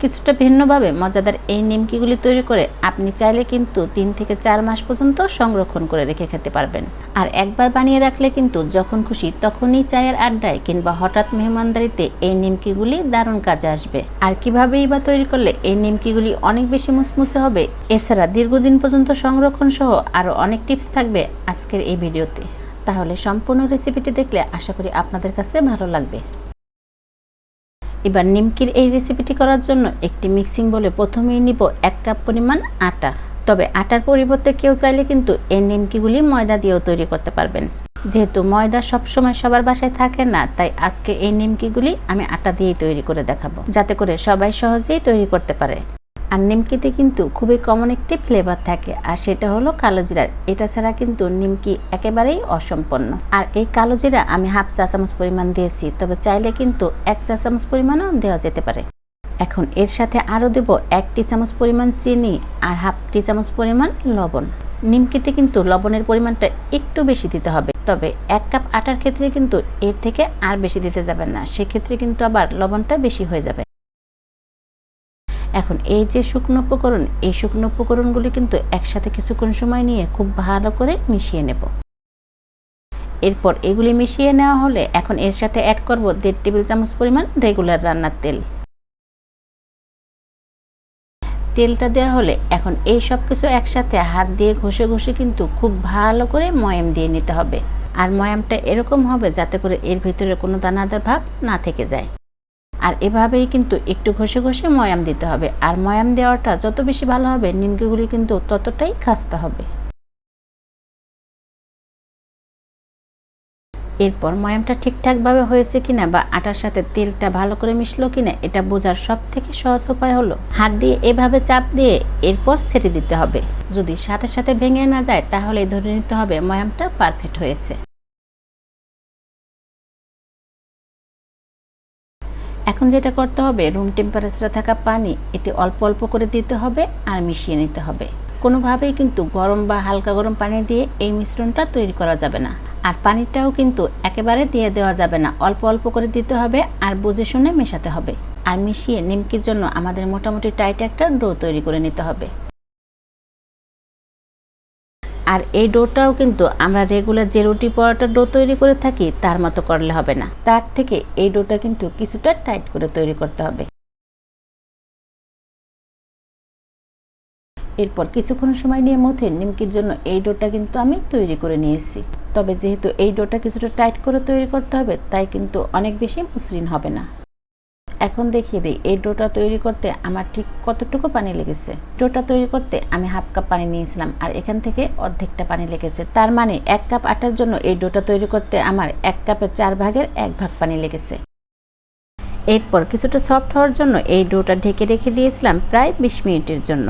কিছুটা ভিন্নভাবে মজাদার এই নিমকিগুলি তৈরি করে আপনি চাইলে কিন্তু তিন থেকে চার মাস পর্যন্ত সংরক্ষণ করে রেখে খেতে পারবেন। আর একবার বানিয়ে রাখলে কিন্তু যখন খুশি তখনই চায়ের আড্ডায় কিংবা হঠাৎ মেহমানদারিতে এই নিমকিগুলি দারুণ কাজে আসবে। আর কিভাবেই বা তৈরি করলে এই নিমকিগুলি অনেক বেশি মুসমুসে হবে, এছাড়া দীর্ঘদিন পর্যন্ত সংরক্ষণ সহ আরও অনেক টিপস থাকবে আজকের এই ভিডিওতে। তাহলে সম্পূর্ণ রেসিপিটি দেখলে আশা করি আপনাদের কাছে ভালো লাগবে। এবার নিমকির এই রেসিপিটি করার জন্য একটি মিক্সিং বলে প্রথমেই নিব এক কাপ পরিমাণ আটা। তবে আটার পরিবর্তে কেউ চাইলে কিন্তু এই নিমকিগুলি ময়দা দিয়েও তৈরি করতে পারবেন। যেহেতু ময়দা সবসময় সবার বাসায় থাকে না, তাই আজকে এই নিমকিগুলি আমি আটা দিয়েই তৈরি করে দেখাবো। যাতে করে সবাই সহজেই তৈরি করতে পারে। আর নিমকিতে কিন্তু খুবই কমন একটি ফ্লেভার থাকে, আর সেটা হলো কালো জিরার এটা ছাড়া কিন্তু নিমকি একেবারেই অসম্পন্ন। আর এই কালো জিরা আমি হাফ চা চামচ পরিমাণ দিয়েছি, তবে চাইলে কিন্তু এক চা চামচ পরিমাণও দেওয়া যেতে পারে। এখন এর সাথে আরও দেব এক টি চামচ পরিমাণ চিনি আর হাফ টি চামচ পরিমাণ লবণ। নিমকিতে কিন্তু লবণের পরিমাণটা একটু বেশি দিতে হবে, তবে এক কাপ আটার ক্ষেত্রে কিন্তু এর থেকে আর বেশি দিতে যাবেন না। সেক্ষেত্রে কিন্তু আবার লবণটা বেশি হয়ে যাবে। এখন এই যে শুকনো উপকরণ, এই শুকনো উপকরণগুলি কিন্তু একসাথে কিছুক্ষণ সময় নিয়ে খুব ভালো করে মিশিয়ে নেব। এরপর এগুলি মিশিয়ে নেওয়া হলে এখন এর সাথে অ্যাড করব দেড় টেবিল চামচ পরিমাণ রেগুলার রান্নার তেল। তেলটা দেওয়া হলে এখন এই সব কিছু একসাথে হাত দিয়ে ঘষে ঘষে কিন্তু খুব ভালো করে ময়াম দিয়ে নিতে হবে। আর ময়ামটা এরকম হবে যাতে করে এর ভিতরে কোনো দানাদার ভাব না থেকে যায়। আর এভাবেই কিন্তু একটু ঘষে ঘষে ময়াম দিতে হবে। আর ময়াম দেওয়াটা যত বেশি ভালো হবে, নিমকিগুলি কিন্তু ততটাই খাস্তা হবে। এরপর ময়ামটা ঠিকঠাকভাবে হয়েছে কিনা বা আটার সাথে তেলটা ভালো করে মিশলো কিনা, এটা বোঝার সব থেকে সহজ উপায় হলো হাত দিয়ে এভাবে চাপ দিয়ে এরপর ছেড়ে দিতে হবে। যদি সাথে সাথে ভেঙে না যায় তাহলে ধরে নিতে হবে ময়ামটা পারফেক্ট হয়েছে। এখন যেটা করতে হবে রুম টেম্পারেচারে থাকা পানি এতে অল্প অল্প করে দিতে হবে আর মিশিয়ে নিতে হবে। কোনোভাবেই কিন্তু গরম বা হালকা গরম পানি দিয়ে এই মিশ্রণটা তৈরি করা যাবে না। আর পানিটাও কিন্তু একেবারে দিয়ে দেওয়া যাবে না। অল্প অল্প করে দিতে হবে আর বুঝে শুনে মেশাতে হবে। আর মিশিয়ে নিমকির জন্য আমাদের মোটামুটি টাইট একটা ডো তৈরি করে নিতে হবে। আর এই ডোটাও কিন্তু আমরা রেগুলার যে রুটি পরোটার ডো তৈরি করে থাকি, তার মতো করলে হবে না। তার থেকে এই ডোটা কিন্তু কিছুটা টাইট করে তৈরি করতে হবে। এরপর কিছুক্ষণ সময় নিয়ে মধ্যে নিমকির জন্য এই ডোটা কিন্তু আমি তৈরি করে নিয়েছি। তবে যেহেতু এই ডোটা কিছুটা টাইট করে তৈরি করতে হবে, তাই কিন্তু অনেক বেশি মসৃণ হবে না। এখন দেখিয়ে দিই, এই ডোটা তৈরি করতে আমার ঠিক কতটুকু পানি লেগেছে? ডোটা তৈরি করতে আমি হাফ কাপ পানি নিয়েছিলাম আর এখান থেকে অর্ধেকটা পানি লেগেছে। তার মানে এক কাপ আটার জন্য এই ডোটা তৈরি করতে আমার এক কাপের চার ভাগের এক ভাগ পানি লেগেছে। এরপর কিছুটা সফট হওয়ার জন্য এই ডোটা ঢেকে রেখে দিয়েছিলাম প্রায় বিশ মিনিটের জন্য।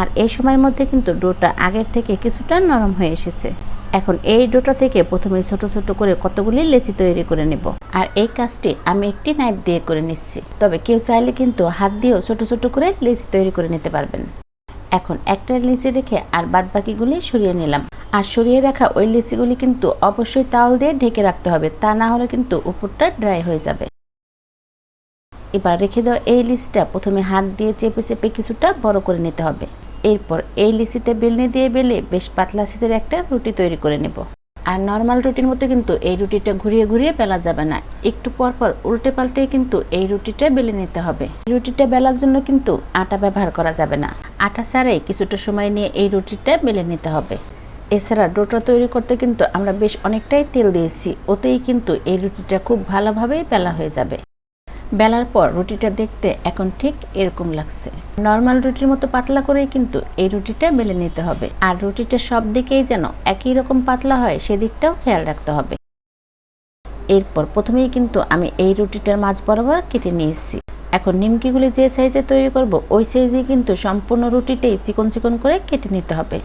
আর এই সময়ের মধ্যে কিন্তু ডোটা আগের থেকে কিছুটা নরম হয়ে এসেছে। এখন এই ডোটা থেকে প্রথমে ছোট ছোট করে কতগুলি লেচি তৈরি করে নেব। আর এই কাজটি আমি একটি নাইফ দিয়ে করে নিচ্ছি। তবে কেউ চাইলে কিন্তু হাত দিয়েও ছোট ছোট করে লেচি তৈরি করে নিতে পারবেন। এখন একটা লিচি রেখে আর বাদ বাকিগুলি সরিয়ে নিলাম। আর সরিয়ে রাখা ওই লিচিগুলি কিন্তু অবশ্যই তাওয়াল দিয়ে ঢেকে রাখতে হবে, তা না হলে কিন্তু উপরটা ড্রাই হয়ে যাবে। এবার রেখে দেওয়া এই লিচিটা প্রথমে হাত দিয়ে চেপে চেপে কিছুটা বড় করে নিতে হবে। এরপর এই লিচিটা বেলনি দিয়ে বেলে বেশ পাতলা সিজের একটা রুটি তৈরি করে নেব। আর নর্মাল রুটির মতো কিন্তু এই রুটিটা ঘুরিয়ে ঘুরিয়ে বেলা যাবে না। একটু পর পর উল্টে পাল্টে কিন্তু এই রুটিটা বেলে নিতে হবে। রুটিটা বেলার জন্য কিন্তু আটা ব্যবহার করা যাবে না। আটা ছাড়াই কিছুটা সময় নিয়ে এই রুটিটা বেলে নিতে হবে। এছাড়া ডোটা তৈরি করতে কিন্তু আমরা বেশ অনেকটাই তেল দিয়েছি। ওতেই কিন্তু এই রুটিটা খুব ভালোভাবেই বেলা হয়ে যাবে। বেলার পর রুটিটা দেখতে এখন ঠিক এরকম লাগছে। নর্মাল রুটির মতো পাতলা করেই কিন্তু এই রুটিটা বেলে নিতে হবে। আর রুটিটা সব দিকেই যেন একই রকম পাতলা হয়, সেদিকটাও খেয়াল রাখতে হবে। এরপর প্রথমেই কিন্তু আমি এই রুটিটার মাঝ বরাবর কেটে নিয়েছি। এখন নিমকিগুলি যে সাইজে তৈরি করব, ওই সাইজে কিন্তু সম্পূর্ণ রুটিটাই চিকন চিকন করে কেটে নিতে হবে।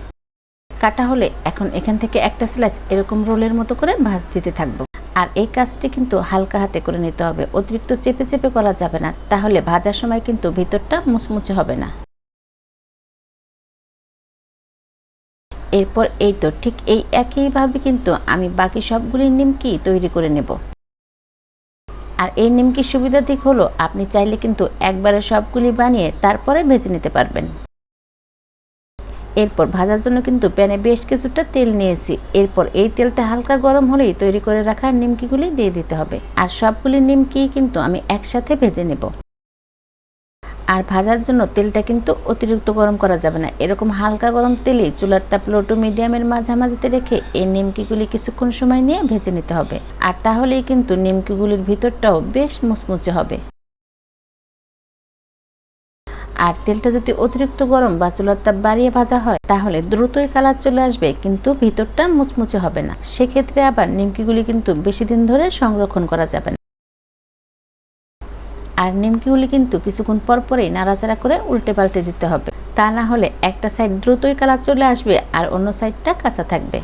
কাটা হলে এখন এখান থেকে একটা স্লাইস এরকম রোলের মতো করে ভাজ দিতে থাকব। আর এই কাজটি কিন্তু হালকা হাতে করে নিতে হবে। অতিরিক্ত চেপে চেপে করা যাবে না, তাহলে ভাজার সময় কিন্তু ভিতরটা মুচমুচে হবে না। এরপর এই তো ঠিক এই একইভাবে কিন্তু আমি বাকি সবগুলি নিমকি তৈরি করে নেব। আর এই নিমকির সুবিধা দিক হলো, আপনি চাইলে কিন্তু একবারে সবগুলি বানিয়ে তারপরে ভেজে নিতে পারবেন। এরপর ভাজার জন্য কিন্তু প্যানে বেশ কিছুটা তেল নিয়েছি। এরপর এই তেলটা হালকা গরম হলেই তৈরি করে রাখা নিমকিগুলি দিয়ে দিতে হবে। আর সবগুলি নিমকি কিন্তু আমি একসাথে ভেজে নেব। আর ভাজার জন্য তেলটা কিন্তু অতিরিক্ত গরম করা যাবে না। এরকম হালকা গরম তেলে চুলার তাপ লো টু মিডিয়ামের মাঝামাঝিতে রেখে এই নিমকিগুলি কিছুক্ষণ সময় নিয়ে ভেজে নিতে হবে। আর তাহলেই কিন্তু নিমকিগুলির ভিতরটাও বেশ মুচমুচে হবে। আর তেলটা যদি অতিরিক্ত গরম বা চুলার তাপ বাড়িয়ে ভাজা হয়, তাহলে দ্রুতই কালার চলে আসবে, কিন্তু ভিতরটা মুচমুচে হবে না। সেক্ষেত্রে আবার নিমকিগুলি কিন্তু বেশি দিন ধরে সংরক্ষণ করা যাবে না। আর নিমকিগুলি কিন্তু কিছুক্ষণ পর পরেই নাড়াচাড়া করে উল্টে পাল্টে দিতে হবে। তা না হলে একটা সাইড দ্রুতই কালার চলে আসবে আর অন্য সাইডটা কাঁচা থাকবে।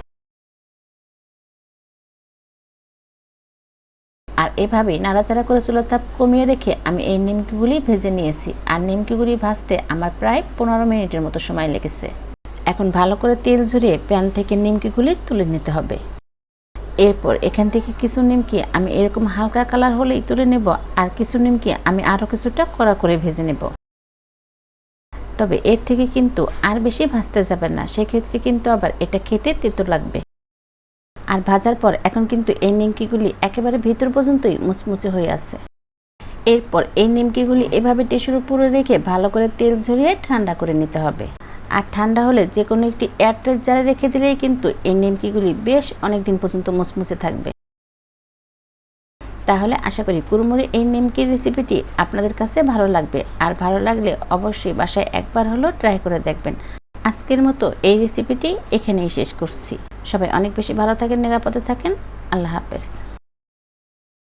আর এভাবেই নাড়াচাড়া করে চুলোর তাপ কমিয়ে রেখে আমি এই নিমকিগুলি ভেজে নিয়েছি। আর নিমকিগুলি ভাজতে আমার প্রায় পনেরো মিনিটের মতো সময় লেগেছে। এখন ভালো করে তেল ঝরিয়ে প্যান থেকে নিমকিগুলি তুলে নিতে হবে। এরপর এখান থেকে কিছু নিমকি আমি এরকম হালকা কালার হলেই তুলে নেব আর কিছু নিমকি আমি আরও কিছুটা কড়া করে ভেজে নেব। তবে এর থেকে কিন্তু আর বেশি ভাজতে যাবে না, সেক্ষেত্রে কিন্তু আবার এটা খেতে তেতো লাগবে। আর ভাজার পর এখন কিন্তু এই নিমকিগুলি একেবারে ভিতর পর্যন্তই মুচমুচে হয়ে আছে। এরপর এই নিমকিগুলি এভাবে টিস্যুর উপরে রেখে ভালো করে তেল ঝরিয়ে ঠান্ডা করে নিতে হবে। আর ঠান্ডা হলে যে কোনো একটি এয়ারটেল জারে রেখে দিলেই কিন্তু এই নিমকিগুলি বেশ অনেক দিন পর্যন্ত মুচমুচে থাকবে। তাহলে আশা করি কুরমুরি এই নিমকির রেসিপিটি আপনাদের কাছে ভালো লাগবে। আর ভালো লাগলে অবশ্যই বাসায় একবার হলেও ট্রাই করে দেখবেন। আজকের মতো এই রেসিপিটি এখানেই শেষ করছি। সবাই অনেক বেশি ভালো থাকেন নিরাপদে থাকেন। আল্লাহ হাফেজ।